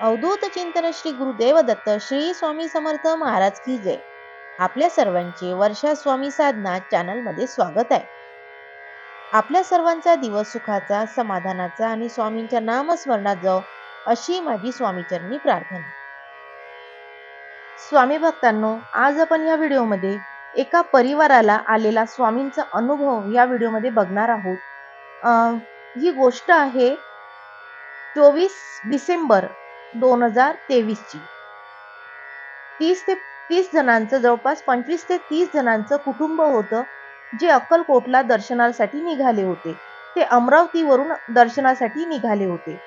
अवधूत चिंतन श्री गुरुदेव दत्त श्री स्वामी समर्थ महाराज की जय. आपल्या सर्वांचे वर्षा स्वामी साधना चॅनलमध्ये स्वागत आहे. आपल्या सर्वांचा दिवस सुखाचा समाधानाचा आणि स्वामींच्या नामस्मरणात जाओ अशी माझी स्वामीचरणी प्रार्थना. स्वामी भक्तांनो आज आपण या व्हिडिओमध्ये एका परिवाराला आलेला स्वामींचा अनुभव या व्हिडिओमध्ये बघणार आहोत. अं, ही गोष्ट आहे चोवीस डिसेंबर दोन हजार तेवीसची. तीस ते तीस जणांचं जवळपास पंचवीस ते तीस जणांचं कुटुंब होतं जे अक्कलकोटला दर्शनासाठी निघाले होते. ते अमरावतीवरून दर्शनासाठी निघाले होते.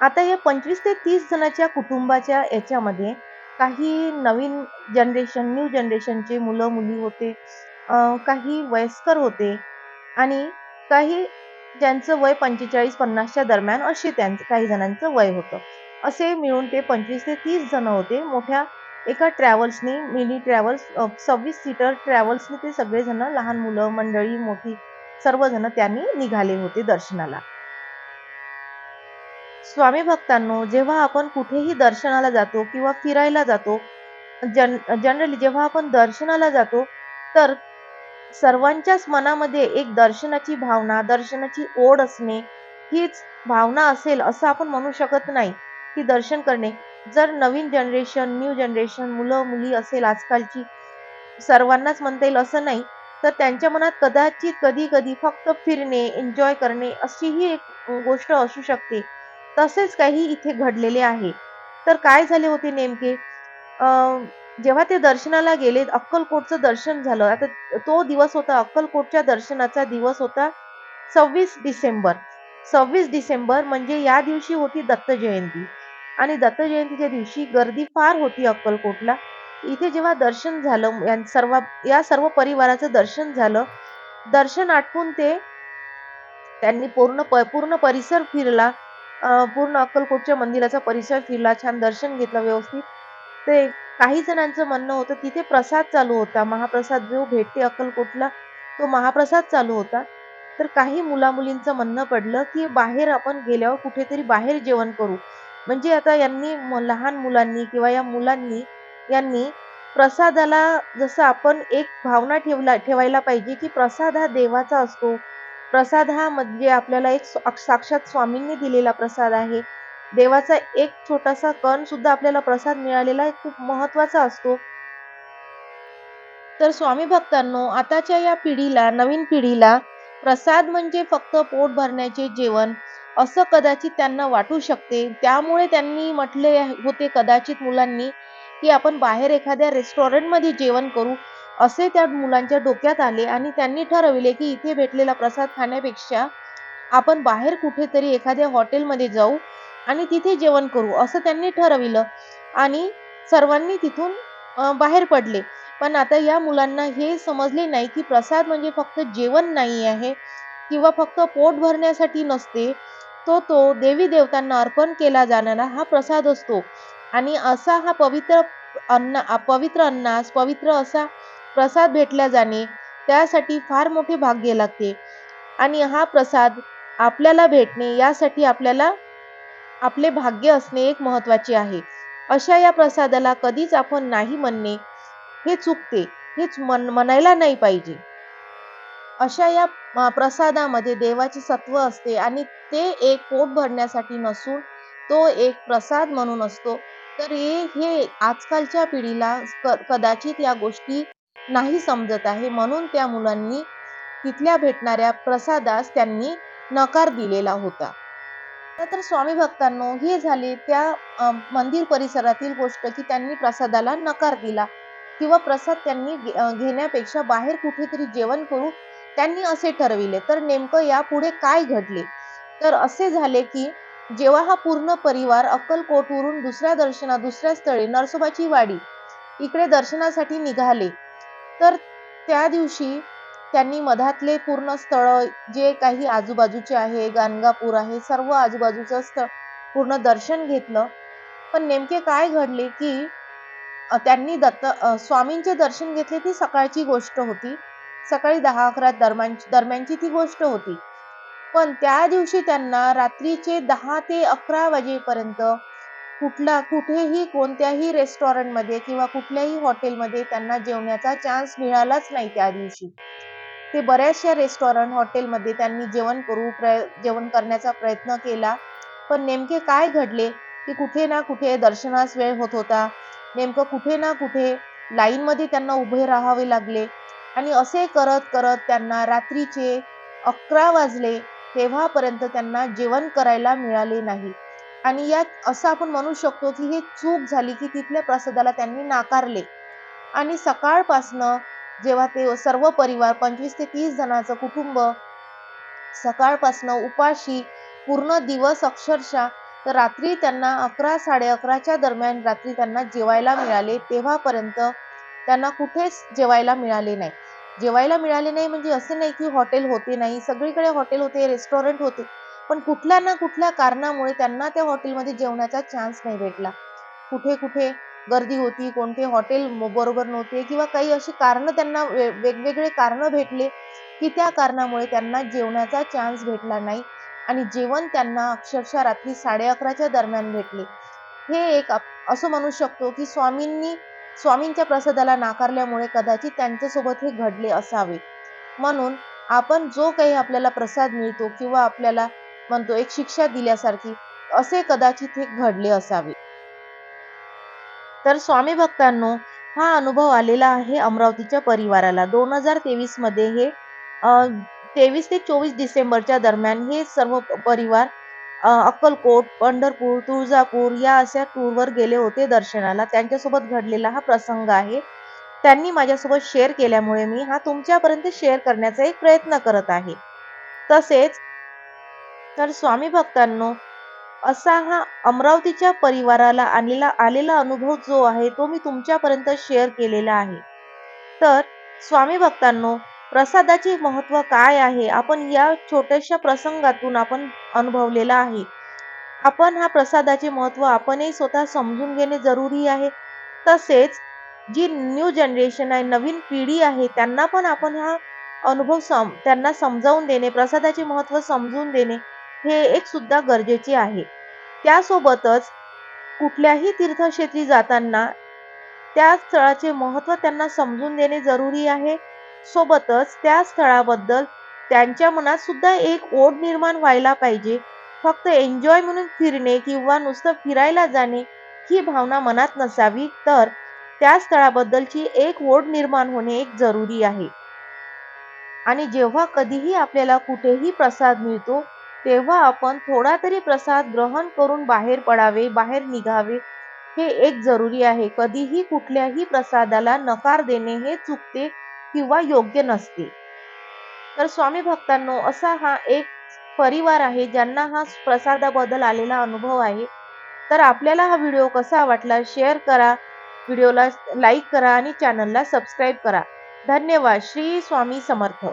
आता या पंचवीस ते तीस जणांच्या कुटुंबाच्या याच्यामध्ये काही नवीन जनरेशन न्यू जनरेशनचे मुलं मुली होते काही वयस्कर होते आणि काही ज्यांचं वय पंचेचाळीस पन्नासच्या दरम्यान असे त्यांचं काही जणांचं वय होतं. असे मिळून ते पंचवीस ते तीस जण होते. मोठ्या एका ट्रॅव्हल्सनी मिनी ट्रॅव्हल्स सव्वीस सीटर ट्रॅव्हल्सनी ते सगळेजण लहान मुलं मंडळी मोठी सर्वजण त्यांनी निघाले होते दर्शनाला. स्वामी भक्तांनो जेव्हा आपण कुठेही दर्शनाला जातो किंवा फिरायला जातो जन जनरली जेव्हा आपण दर्शनाला जातो तर सर्वांच्याच मनामध्ये एक दर्शनाची भावना दर्शनाची ओढ असणे हीच भावना असेल असं आपण म्हणू शकत नाही. की दर्शन करणे. जर नवीन जनरेशन न्यू जनरेशन मुलं मुली असेल आजकालची सर्वांनाच म्हणता येईल असं नाही तर त्यांच्या मनात कदाचित कधी कधी फक्त फिरणे एन्जॉय करणे अशीही एक गोष्ट असू शकते. तसेच काही इथे घडलेले आहे. तर काय झाले होते नेमके? अं, जेव्हा ते दर्शनाला गेले अक्कलकोटचं दर्शन झालं. आता तो दिवस होता अक्कलकोटच्या दर्शनाचा दिवस होता सव्वीस डिसेंबर. सव्वीस डिसेंबर म्हणजे या दिवशी होती दत्त जयंती. आणि दत्त जयंतीच्या दिवशी गर्दी फार होती अक्कलकोटला. इथे जेव्हा दर्शन झालं या सर्व या सर्व परिवाराचं दर्शन झालं दर्शन आटपून ते त्यांनी पूर्ण पूर्ण परिसर फिरला. पूर्ण अक्कलकोटच्या मंदिराचा परिसर फिरला. छान दर्शन घेतलं व्यवस्थित. ते काही जणांचं म्हणणं होतं तिथे प्रसाद चालू होता. महाप्रसाद जो भेटते अक्कलकोटला तो महाप्रसाद चालू होता. तर काही मुला मुलींचं म्हणणं पडलं की बाहेर आपण गेल्यावर कुठेतरी बाहेर जेवण करू. म्हणजे आता यांनी लहान मुलांनी किंवा या मुलांनी यांनी प्रसादाला जसं आपण एक भावना ठेवला ठेवायला पाहिजे की प्रसाद हा देवाचा असतो. प्रसाद हा म्हणजे आपल्याला एक साक्षात स्वामींनी दिलेला प्रसाद आहे. देवाचा एक छोटासा कण सुद्धा आपल्याला प्रसाद मिळालेला खूप महत्त्वाचा असतो. तर स्वामी भक्तांनो आताच्या या पिढीला नवीन पिढीला प्रसाद म्हणजे फक्त पोट भरण्याचे जेवण असं कदाचित त्यांना वाटू शकते. त्यामुळे त्यांनी म्हटले होते कदाचित मुलांनी की आपण बाहेर एखाद्या रेस्टॉरंटमध्ये जेवण करू असे त्या मुलांच्या डोक्यात आले आणि त्यांनी ठरविले की इथे भेटलेला प्रसाद खाण्यापेक्षा आपण बाहेर कुठेतरी एखाद्या हॉटेलमध्ये जाऊ आणि तिथे जेवण करू असं त्यांनी ठरविलं. आणि सर्वांनी तिथून बाहेर पडले. पण आता या मुलांना हे समजले नाही की प्रसाद म्हणजे फक्त जेवण नाही आहे किंवा फक्त पोट भरण्यासाठी नसते तो तो देवी देवतांना अर्पण केला जाणारा हा प्रसाद असतो. आणि असा हा पवित्र अन्न पवित्र अन्नास पवित्र असा प्रसाद भेटला जाणे त्यासाठी फार मोठे भाग्य लागते. आणि हा प्रसाद आपल्याला भेटणे यासाठी आपल्याला आपले भाग्य असणे एक महत्त्वाचे आहे. अशा या प्रसादाला कधीच आपण नाही म्हणणे हे चुकते हेच मन म्हणायला नाही पाहिजे. अशा या प्रसादामध्ये देवाचे सत्व असते आणि ते एक पोट भरण्यासाठी नसून तो एक प्रसाद म्हणून असतो. तर हे हे आजकालच्या पिढीला कदाचित या गोष्टी नाही समजत आहे. म्हणून त्या मुलांनी तिथल्या भेटणाऱ्या प्रसादास त्यांनी नकार दिलेला होता. तर स्वामी भक्तांनो हे झाले त्या मंदिर परिसरातील गोष्ट की त्यांनी प्रसादाला नकार दिला. किंवा प्रसाद त्यांनी घेण्यापेक्षा बाहेर कुठेतरी जेवण करू त्यांनी असे ठरविले. तर नेमकं यापुढे काय घडले? तर असे झाले की जेव्हा हा पूर्ण परिवार अक्कलकोटवरून दुसऱ्या दर्शना दुसऱ्या स्थळी नरसोबाची वाडी इकडे दर्शनासाठी निघाले तर त्या दिवशी त्यांनी मधातले पूर्ण स्थळ जे काही आजूबाजूचे आहे गाणगापूर आहे सर्व आजूबाजूचं स्थळ पूर्ण दर्शन घेतलं. पण नेमके काय घडले की त्यांनी दत्त स्वामींचे दर्शन घेतले ती सकाळची गोष्ट होती. सकाळी दहा अकरा दरम्यान दरम्यानची ती गोष्ट होती. पण त्या दिवशी त्यांना रात्रीचे दहा ते अकरा वाजेपर्यंत कुठला कुठेही कोणत्याही रेस्टॉरंटमध्ये किंवा कुठल्याही हॉटेलमध्ये त्यांना जेवण्याचा चान्स मिळालाच नाही त्या दिवशी. ते बऱ्याचशा रेस्टॉरंट हॉटेलमध्ये त्यांनी जेवण करू प्र जेवण करण्याचा प्रयत्न केला. पण नेमके काय घडले? की कुठे ना कुठे दर्शनास वेळ होत होता. नेमकं कुठे ना कुठे लाईनमध्ये त्यांना उभे राहावे लागले. आणि असे करत करत त्यांना रात्रीचे अकरा वाजले. तेव्हापर्यंत त्यांना जेवण करायला मिळाले नाही. आणि यात असं आपण म्हणू शकतो की हे चूक झाली की तिथल्या प्रसादाला त्यांनी नाकारले. आणि सकाळपासनं जेव्हा ते सर्व परिवार पंचवीस ते तीस जणांचं कुटुंब सकाळपासनं उपाशी पूर्ण दिवस अक्षरशः तर रात्री त्यांना अकरा साडे अकराच्या दरम्यान रात्री त्यांना जेवायला मिळाले तेव्हापर्यंत त्यांना कुठेच जेवायला मिळाले नाही. जेवायला मिळाले नाही म्हणजे असे नाही की हॉटेल होते नाही सगळीकडे हॉटेल होते रेस्टॉरंट होते पण कुठल्या ना कुठल्या कारणामुळे त्यांना त्या हॉटेलमध्ये जेवण्याचा चान्स नाही भेटला. कुठे कुठे गर्दी होती कोणते हॉटेल बरोबर नव्हते किंवा काही अशी कारणं त्यांना वेगवेगळे कारणं भेटले की त्या कारणामुळे त्यांना जेवणाचा चान्स भेटला नाही आणि जेवण त्यांना अक्षरशः रात्री साडे अकराच्या दरम्यान भेटले. हे एक असं म्हणू शकतो की स्वामींनी स्वामींच्या प्रसादाला नाकारल्यामुळे कदाचित त्यांच्यासोबत हे घडले असावे. म्हणून आपण जो काही आपल्याला प्रसाद मिळतो किंवा आपल्याला म्हणतो एक शिक्षा दिल्यासारखी असे कदाचित हे घडले असावे. तर स्वामी भक्तांनो हा अनुभव आलेला आहे अमरावतीच्या परिवाराला. दोन हजार तेवीसमध्ये हे तेवीस ते चोवीस डिसेंबरच्या दरम्यान हे सर्व परिवार अक्कलकोट पंढरपूर तुळजापूर या अशा टूरवर गेले होते दर्शनाला. त्यांच्यासोबत घडलेला हा प्रसंग आहे. त्यांनी माझ्यासोबत शेअर केल्यामुळे मी हा तुमच्यापर्यंत शेअर करण्याचा एक प्रयत्न करत आहे. तसेच तर स्वामी भक्तांनो असा हा अमरावतीच्या परिवाराला आलेला आलेला अनुभव जो आहे तो मी तुमच्यापर्यंत शेअर केलेला आहे. तर स्वामी भक्तांनो प्रसादाचे महत्त्व काय आहे? आपण या छोट्याशा प्रसंगातून आपण अनुभवलेला आहे. आपण हा प्रसादाचे महत्त्व आपणही स्वतः समजून घेणे जरुरी आहे. तसेच जी न्यू जनरेशन आहे नवीन पिढी आहे त्यांना पण आपण हा अनुभव सम त्यांना समजावून देणे प्रसादाचे महत्त्व समजून देणे हे एक सुद्धा गरजेचे आहे. त्यासोबतच कुठल्याही तीर्थक्षेत्री जाताना त्या स्थळाचे महत्त्व त्यांना समजून देणे जरुरी आहे. सोबतच त्या स्थळाबद्दल त्यांच्या मनात सुद्धा एक ओढ निर्माण व्हायला पाहिजे. फक्त एन्जॉय म्हणून फिरणे किंवा नुसतं फिरायला जाणे ही भावना मनात नसावी तर त्या स्थळाबद्दलची एक ओढ निर्माण होणे एक जरुरी आहे. आणि जेव्हा कधीही आपल्याला कुठेही प्रसाद मिळतो तेव्हा आपण थोडा तरी प्रसाद ग्रहण करून बाहेर पडावे बाहेर निघावे हे एक जरुरी आहे. कधीही कुठल्याही प्रसादाला नकार देणे हे चुकते किंवा योग्य नसते. तर स्वामी भक्तांनो असा हा एक परिवार आहे ज्यांना हा प्रसादाबद्दल आलेला अनुभव आहे. तर आपल्याला हा व्हिडिओ कसा वाटला शेअर करा व्हिडिओला लाईक करा आणि चॅनलला सबस्क्राईब करा. धन्यवाद. श्री स्वामी समर्थ.